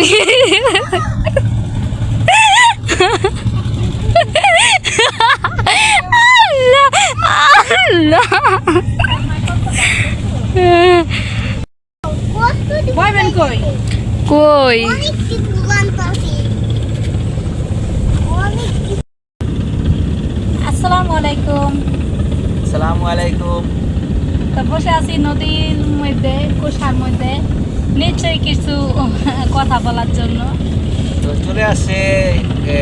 আল্লাহ আল্লাহ বয়বেন কই কই অনেক কিছু জানতাছি অনেক কিছু আসসালামু আলাইকুম আসসালামু আলাইকুম তো বসে আছি নদীর মধ্যে কুষার মধ্যে নিশ্চয়ই কিছু কথা বলার জন্য। তো চলে আসছে এ,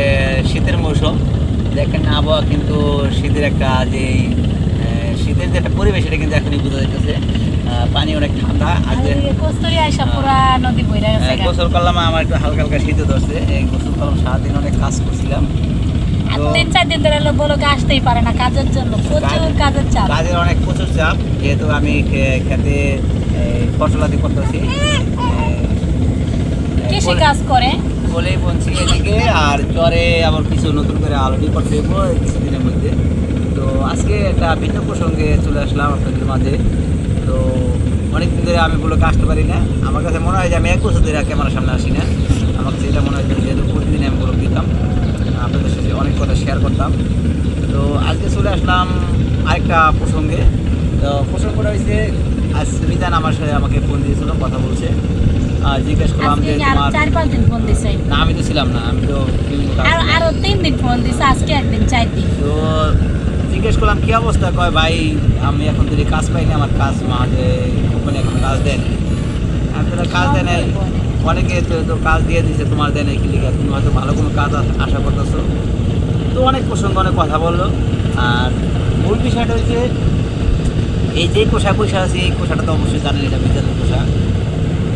শীতের মৌসুম। দেখেন আবহাওয়া কিন্তু শীতের একটা যে শীতের যে একটা পরিবেশ এটা কিন্তু এখনই বোঝা যাইতেছে। পানি অনেক ঠান্ডা আর নদী বইরা গোসল করলাম আমার একটু হালকা হালকা শীতে ধরছে। এই গোসল করলাম সারাদিন অনেক কাজ করছিলাম। তিন চার দিন ধরে হলো বলো আসতেই পারে না কাজের জন্য প্রচুর কাজের চাপ। কাজের অনেক প্রচুর চাপ। যেহেতু আমি খেতে ফসলাদি করতেছি। কৃষি কাজ করে। বলেই বলছি এদিকে আর জ্বরে আবার কিছু নতুন করে আলোটি করতে দেবো কিছুদিনের মধ্যে। তো আজকে একটা ভিন্ন প্রসঙ্গে চলে আসলাম আপনাদের মাঝে। তো অনেকদিন ধরে আমি বলে আসতে পারি না। আমার কাছে মনে হয় যে আমি এক বছর ধরে ক্যামেরার সামনে আসি না। আমার কাছে এটা মনে হয় যেহেতু প্রতিদিন আমি বলে দিতাম আপনাদের সাথে অনেক কথা শেয়ার করতাম। তো আজকে চলে আসলাম আরেকটা প্রসঙ্গে। তো প্রসঙ্গটা হয়েছে আজ মিজান আমার সাথে আমাকে ফোন দিয়েছিল কথা বলছে। আর জিজ্ঞেস করলাম যে তোমার চার পাঁচ দিন ফোন দিছে। না আমি তো ছিলাম না আমি তো বিভিন্ন কাজ আর আরও তিন দিন ফোন দিছে আজকে একদিন চার দিন। তো জিজ্ঞেস করলাম কি অবস্থা? কয় ভাই আমি এখন যদি কাজ পাইনি আমার কাজ মাঝে কোম্পানি এখন কাজ দেয় নাই। আমি তো কাজ দেয় নাই? অনেকে তো তো কাজ দিয়ে দিছে তোমার দেয় নাই কি লিখে? তুমি হয়তো ভালো কোনো কাজ আশা করতেছো। তো অনেক প্রসঙ্গ অনেক কথা বলল। আর মূল বিষয়টা হচ্ছে এই যে কোষা পয়সা আছে, এই কোষাটা তো অবশ্যই জানেন, এটা বিজানের কোষা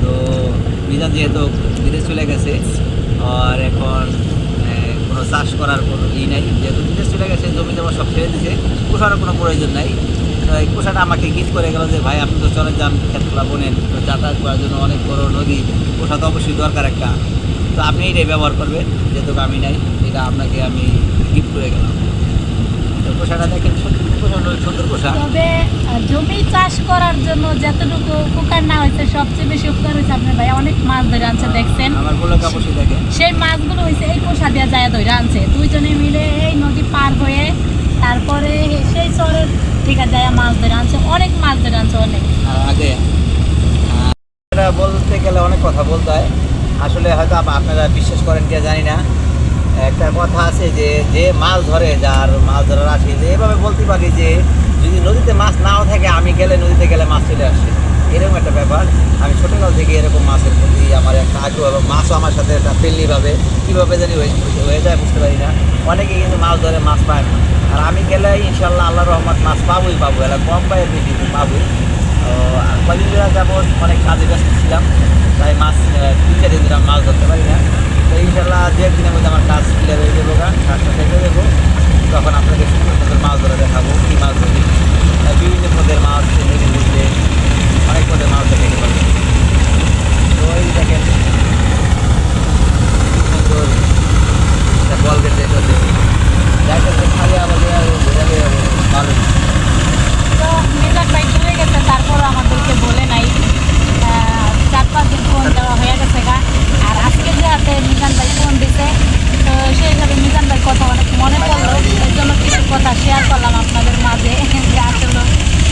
তো মিজান যেহেতু বিদেশ চলে গেছে, আর এখন কোনো চাষ করার কোনো ই নাই। যেহেতু বিদেশ চলে গেছে জমি জমা সব ছেড়ে দিছে কোষারও কোনো প্রয়োজন নাই। তো এই কোষাটা আমাকে গিফট করে গেল যে, ভাই, আপনি তো চলে যান ক্ষেতগুলা বোনেন। তো যাতায়াত করার জন্য অনেক বড় নদী কোষা তো অবশ্যই দরকার একটা। তো আপনি এটাই ব্যবহার করবেন, যেহেতু আমি নাই, এটা আপনাকে আমি গিফট করে গেলাম। তো কোষাটা দেখেন, সত্যি তবে জমি চাষ করার জন্য যতটুকু উপকার না হয়েছে সবচেয়ে বেশি উপকার হয়েছে আপনার ভাই অনেক মাছ ধরে আনছে দেখছেন? অবশ্যই দেখেন। সেই মাছগুলো হয়েছে এই কোষা দিয়ে যায় ধরে আনছে। দুইজনে মিলে এই নদী পার হয়ে তারপরে সেই চরের থেকে যায় মাছ ধরে আনছে অনেক মাছ ধরে আনছে অনেক। আগে বলতে গেলে অনেক কথা বলতে হয়। আসলে হয়তো আপনারা বিশ্বাস করেন কি জানি না। একটা কথা আছে যে যে মাছ ধরে, যার মাছ ধরার আসে যে এভাবে বলতে পারি যে, যদি নদীতে মাছ নাও থাকে, আমি গেলে নদীতে গেলে মাছ চলে আসে। এরকম একটা ব্যাপার। আমি ছোটোকাল থেকে এরকম মাছের প্রতি আমার একটা আগ্রহ এবং মাছও আমার সাথে একটা ফ্রেন্ডলিভাবে কীভাবে জানি হয়ে যায় বুঝতে পারি না। অনেকে কিন্তু মাছ ধরে, মাছ পায় না। আর আমি গেলে ইনশাল্লাহ আল্লাহ রহমত মাছ পাবোই, পাবো। এলা কম বেশি কিন্তু পাবোই। কদিন যাব অনেক কাজে ব্যস্ত ছিলাম। তাই মাছ তিন, চার দিন মাছ ধরতে পারি না। তো ইনশাল্লাহ দু একদিনের মধ্যে আমার কাজ ক্লিয়ার হয়ে যাব কারণ কাজটা হয়ে যাব। তখন আপনাকে সুন্দর সুন্দর মাছ ধরা দেখাবো, কী মাছ ধরি। বিভিন্ন পদের মাছ নদীর মধ্যে অনেক পদের মাছ দেখাতে পারব তো এই দেখেন কি সুন্দর একটা বল গেছে এটাতে যাইতেছে খালি আমাদের আর বোঝাবে ভালো তো মিজান ভাই চলে গেছে তারপরও আমাদেরকে বলে নাই আহ, চার পাঁচ দিন ফোন দেওয়া হয়ে গেছে গা আর আজকে যে হাতে মিজান ভাই ফোন দিছে তো সেই হিসাবে মিজান ভাই কথা অনেক মনে পড়ল এই জন্য কিছু কথা শেয়ার করলাম আপনাদের মাঝে যে আসলে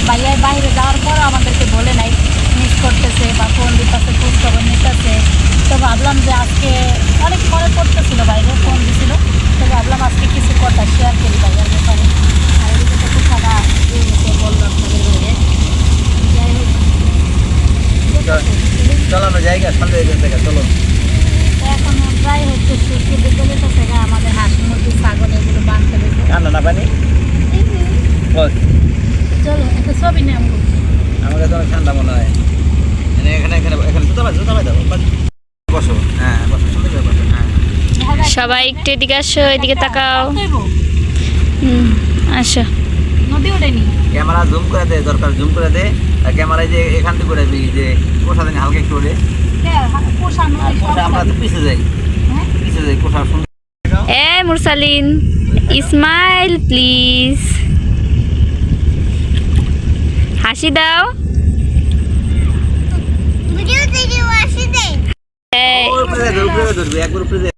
ভাইয়াই বাইরে যাওয়ার পরও আমাদেরকে বলে নাই মিস করতেছে বা ফোন দিতেছে খোঁজ খবর নিতেছে। তো ভাবলাম যে আজকে অনেক মনে পড়তেছিল বাইরে ফোন দিছিল। তো ভাবলাম আজকে কিছু কথা শেয়ার করি ভাইয়ার ব্যাপারে। আর এদিকে তো খুব সারা বলল আপনাদের বাইরে যাই হোক। চলো জায়গা এখান থেকে চলো তো এখন প্রায় হচ্ছে সূর্য বিকেলে তো থেকে আমাদের হাঁস মুরগি ছাগল এগুলো বাঁধতে হবে ঠান্ডা না পানি বস চলো একটা ছবি আমার কাছে অনেক ঠান্ডা মনে হয়। এখানে এখানে এখানে এখানে জুতা পাই জুতা পাই দাও বসো। হ্যাঁ বসো সুন্দর করে বসো হ্যাঁ। সবাই একটু এদিকে আসো এদিকে তাকাও। হুম আসো। নদী ওঠেনি ক্যামেরা জুম করে দে দরকার জুম করে দে। আর ক্যামেরায় যে এখান থেকে করে দিই যে কোষা দিন হালকা একটু ওঠে পোষানো আমরা তো পিছিয়ে যাই। হ্যাঁ? পিছিয়ে যাই কোষা সুন্দর। এ মুরসালিন স্মাইল প্লিজ। হাসি দাও। ভিডিও থেকে আসি দে এই, ওর উপরে ধর, উপরে ধরবি একবার উপরে দে।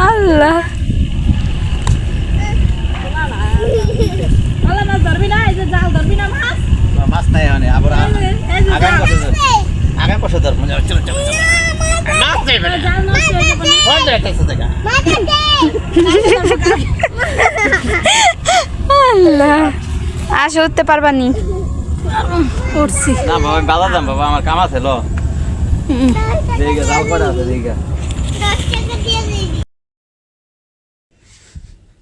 আল্লাহ ভালো মাছ ধরবি না এই যে জাল ধরবি না মাছ মাছ নাই মানে আবার আ- এই যে আগাম জাল পাশে ধর আগাম পাশে ধর মজা চলো চলো চলো মাছ নেই বেটা জাল নষ্ট হয়ে যাবে না। বন্ধ রাখতেছে দেখা আল্লাহ। আসো উঠতে পারবানি উঠছি। না বাবা আমি দাম বাবা আমার কাম আছে লো। দেখে আছে দেখে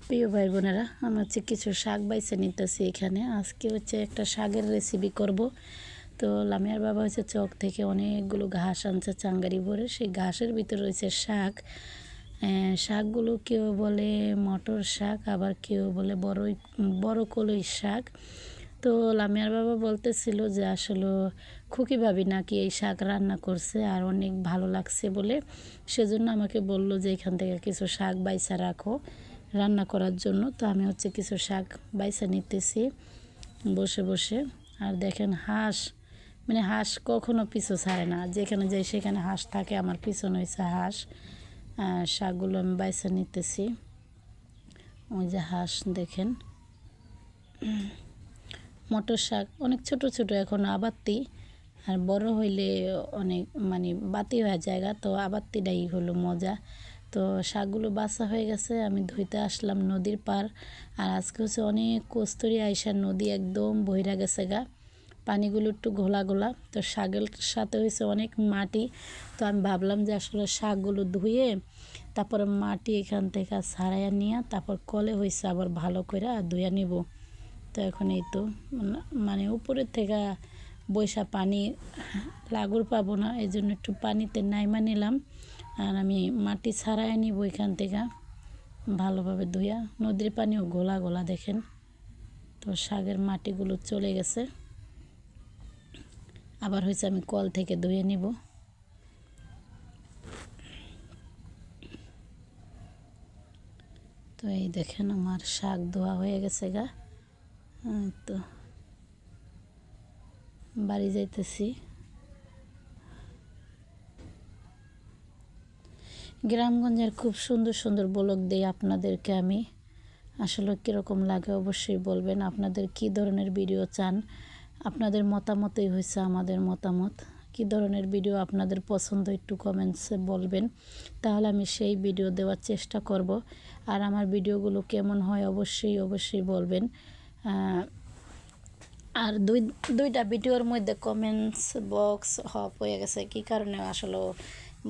প্রিয় ভাই বোনেরা আমি হচ্ছে কিছু শাক বাইছে নিতেছি এখানে। আজকে হচ্ছে একটা শাকের রেসিপি করব। তো লামিয়ার বাবা হচ্ছে চক থেকে অনেকগুলো ঘাস আনছে চাঙ্গারি ভরে। সেই ঘাসের ভিতরে রয়েছে শাক। শাকগুলো কেউ বলে মটর শাক, আবার কেউ বলে বড়ই, বড় কলই শাক। তো লামিয়ার বাবা বলতেছিল যে আসলে খুকি ভাবি নাকি এই শাক রান্না করছে আর অনেক ভালো লাগছে বলে। সেজন্য আমাকে বলল যে এখান থেকে কিছু শাক বাইসা রাখো রান্না করার জন্য। তো আমি হচ্ছে কিছু শাক বাইসা নিতেছি বসে বসে। আর দেখেন হাঁস মানে হাঁস কখনো পিছু ছাড়ে না। যেখানে যাই সেখানে হাঁস থাকে, আমার পিছনে হয়েছে হাঁস। শাকগুলো আমি বাইসা নিতেছি। ওই যে হাঁস দেখেন। মটর শাক অনেক ছোট ছোট, এখন আবাত্তি। আর বড় হইলে অনেক মানে বাতি হয়ে জায়গা, তো আবাত্তিটাই হলো মজা। তো শাকগুলো বাছা হয়ে গেছে, আমি ধুইতে আসলাম নদীর পার আর আজকে হচ্ছে অনেক কস্তুরি আইসা নদী একদম বহিরা গেছে গা। পানিগুলো একটু ঘোলা ঘোলা। তো শাকের সাথে হয়েছে অনেক মাটি। তো আমি ভাবলাম যে আসলে শাকগুলো ধুয়ে তারপরে মাটি এখান থেকে ছাড়াইয়া নিয়ে তারপর কলে হয়েছে আবার ভালো করে ধুইয়া নিব। তো এখন এই তো মানে- উপরের থেকে বৈশা পানি লাগুর পাবো না, এই জন্য একটু পানিতে নাইমা নিলাম। আর আমি মাটি ছাড়াই নিব এখান থেকে ভালোভাবে ধুইয়া। নদীর পানিও গোলা গোলা দেখেন। তো শাকের মাটিগুলো চলে গেছে। আবার হয়েছে আমি কল থেকে ধুয়ে নিব। তো এই দেখেন আমার শাক ধোয়া হয়ে গেছে গা। তো। বাড়ি যাইতেছি। গ্রামগঞ্জের খুব সুন্দর সুন্দর ব্লগ দিই আপনাদেরকে আমি। আসলে কীরকম লাগে অবশ্যই বলবেন। আপনাদের কি ধরনের ভিডিও চান? আপনাদের মতামতই হয়েছে, আমাদের মতামত। কি ধরনের ভিডিও আপনাদের পছন্দ একটু কমেন্টসে বলবেন। তাহলে আমি সেই ভিডিও দেওয়ার চেষ্টা করব। আর আমার ভিডিওগুলো কেমন হয় অবশ্যই অবশ্যই বলবেন। আর দুই, দুইটা ভিডিওর মধ্যে কমেন্টস বক্স হপ হয়ে গেছে। কি কারণে আসলে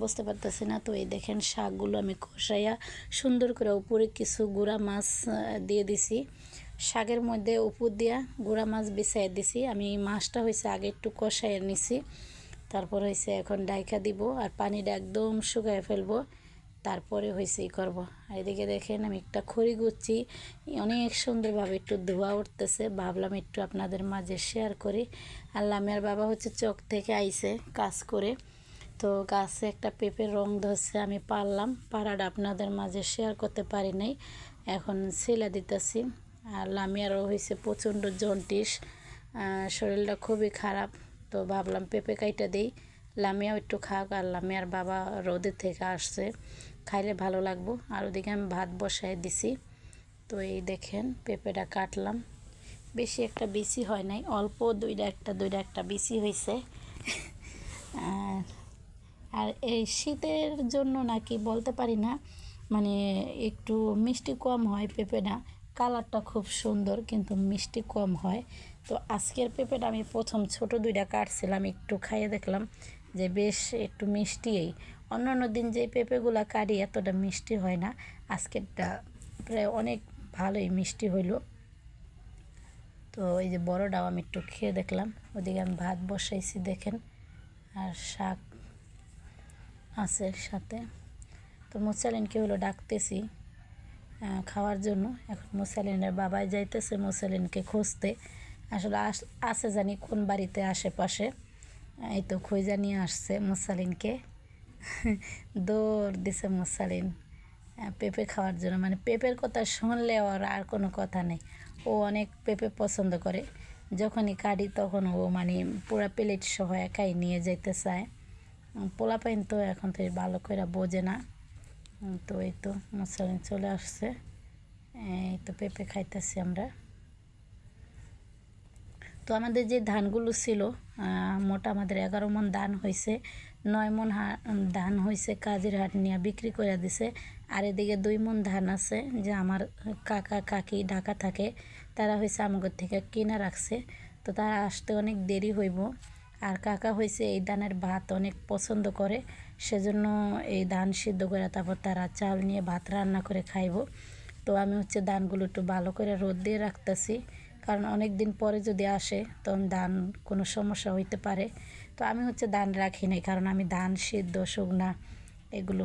বুঝতে পারতেছি না। তো এই দেখেন শাকগুলো আমি কষাইয়া সুন্দর করে উপরে কিছু গুঁড়া মাছ দিয়ে দিছি। শাকের মধ্যে উপর দিয়া গুঁড়া মাছ বিছাই দিছি। আমি মাছটা হয়েছে আগে একটু কষাইয়া নিছি। তারপর হয়েছে এখন ডাইকা দিব আর পানিটা একদম শুকায় ফেলব। তারপরে হয়েছে ই করব। এদিকে দেখেন আমি একটা খড়ি গুচ্ছি। অনেক সুন্দরভাবে একটু ধোয়া উঠতেছে। ভাবলাম একটু আপনাদের মাঝে শেয়ার করি। আর লামিয়ার বাবা হচ্ছে চোখ থেকে আইছে কাজ করে। তো গাছে একটা পেঁপের রং ধরছে, আমি পারলাম। পাড়াটা আপনাদের মাঝে শেয়ার করতে পারি নাই। এখন ছেলে দিতেছি। আর লামিয়ারও হয়েছে প্রচণ্ড জন্টিস শরীরটা খুবই খারাপ। তো ভাবলাম পেঁপে কাইটা দিই, লামিয়াও একটু খাক আর লামিয়ার বাবা রোদের থেকে আসছে, খাইলে ভালো লাগবো। আর ওদিকে আমি ভাত বসাই দিছি। তো এই দেখেন পেঁপেটা কাটলাম। বেশি একটা বেশি হয় নাই, অল্প দুইটা একটা দুইটা একটা বেশি হয়েছে আর আর এই শীতের জন্য নাকি বলতে পারি না মানে একটু মিষ্টি কম হয় পেঁপেটা। কালারটা খুব সুন্দর, কিন্তু মিষ্টি কম হয়। তো আজকের পেঁপেটা আমি প্রথম ছোট দুইটা কাটছিলাম, একটু খাইয়ে দেখলাম যে বেশ একটু মিষ্টিই অন্য অন্য দিন যে পেঁপেগুলো কাটি এতটা মিষ্টি হয় না, আজকেরটা প্রায় অনেক ভালোই মিষ্টি হইল। তো এই যে বড়টাও আমি একটু খেয়ে দেখলাম, ওদিকে আমি ভাত বসাইছি দেখেন, আর শাক আছে সাথে। তো মুসালিনকে হলো ডাকতেছি। খাওয়ার জন্য। এখন মুসালিনের বাবাই যাইতেছে মুসালিনকে খুঁজতে। আসলে আস- আছে জানি কোন বাড়িতে আশেপাশে। এই তো খোঁজা নিয়ে আসছে মুসালিনকে। দৌড় দিছে মুসালিন। পেঁপে খাওয়ার জন্য। মানে পেঁপের কথা শুনলে ওর আর কোনো কথা নেই। ও অনেক পেঁপে পছন্দ করে। যখনই কাটি তখন ও মানে পুরা প্লেট সহ একাই নিয়ে যেতে চায়। পোলাপাইন তো এখন তো ভালো করে বোঝে না। তো এই তো মুসালিন চলে আসছে। এই তো পেঁপে খাইতেছি আমরা। তো আমাদের যে ধানগুলো ছিল মোটা আমাদের এগারো মন ধান হয়েছে নয় মন ধান হয়েছে কাজের হাট নিয়ে বিক্রি করে দিছে। আর এদিকে দুই মন ধান আছে যে আমার কাকা কাকি ঢাকা থাকে, তারা হয়েছে আমগর থেকে কিনা রাখছে। তো তারা আসতে অনেক দেরি হইব। আর কাকা হয়েছে এই ধানের ভাত অনেক পছন্দ করে, সেজন্য এই ধান সিদ্ধ করে তারপর তারা চাল নিয়ে ভাত রান্না করে খাইব। তো আমি হচ্ছে ধানগুলো একটু ভালো করে রোদ দিয়ে রাখতেছি, কারণ অনেক দিন পরে যদি আসে, তখন ধান কোনো সমস্যা হইতে পারে। তো আমি হচ্ছে ধান রাখি নাই, কারণ আমি ধান সিদ্ধ, শুকনা এগুলো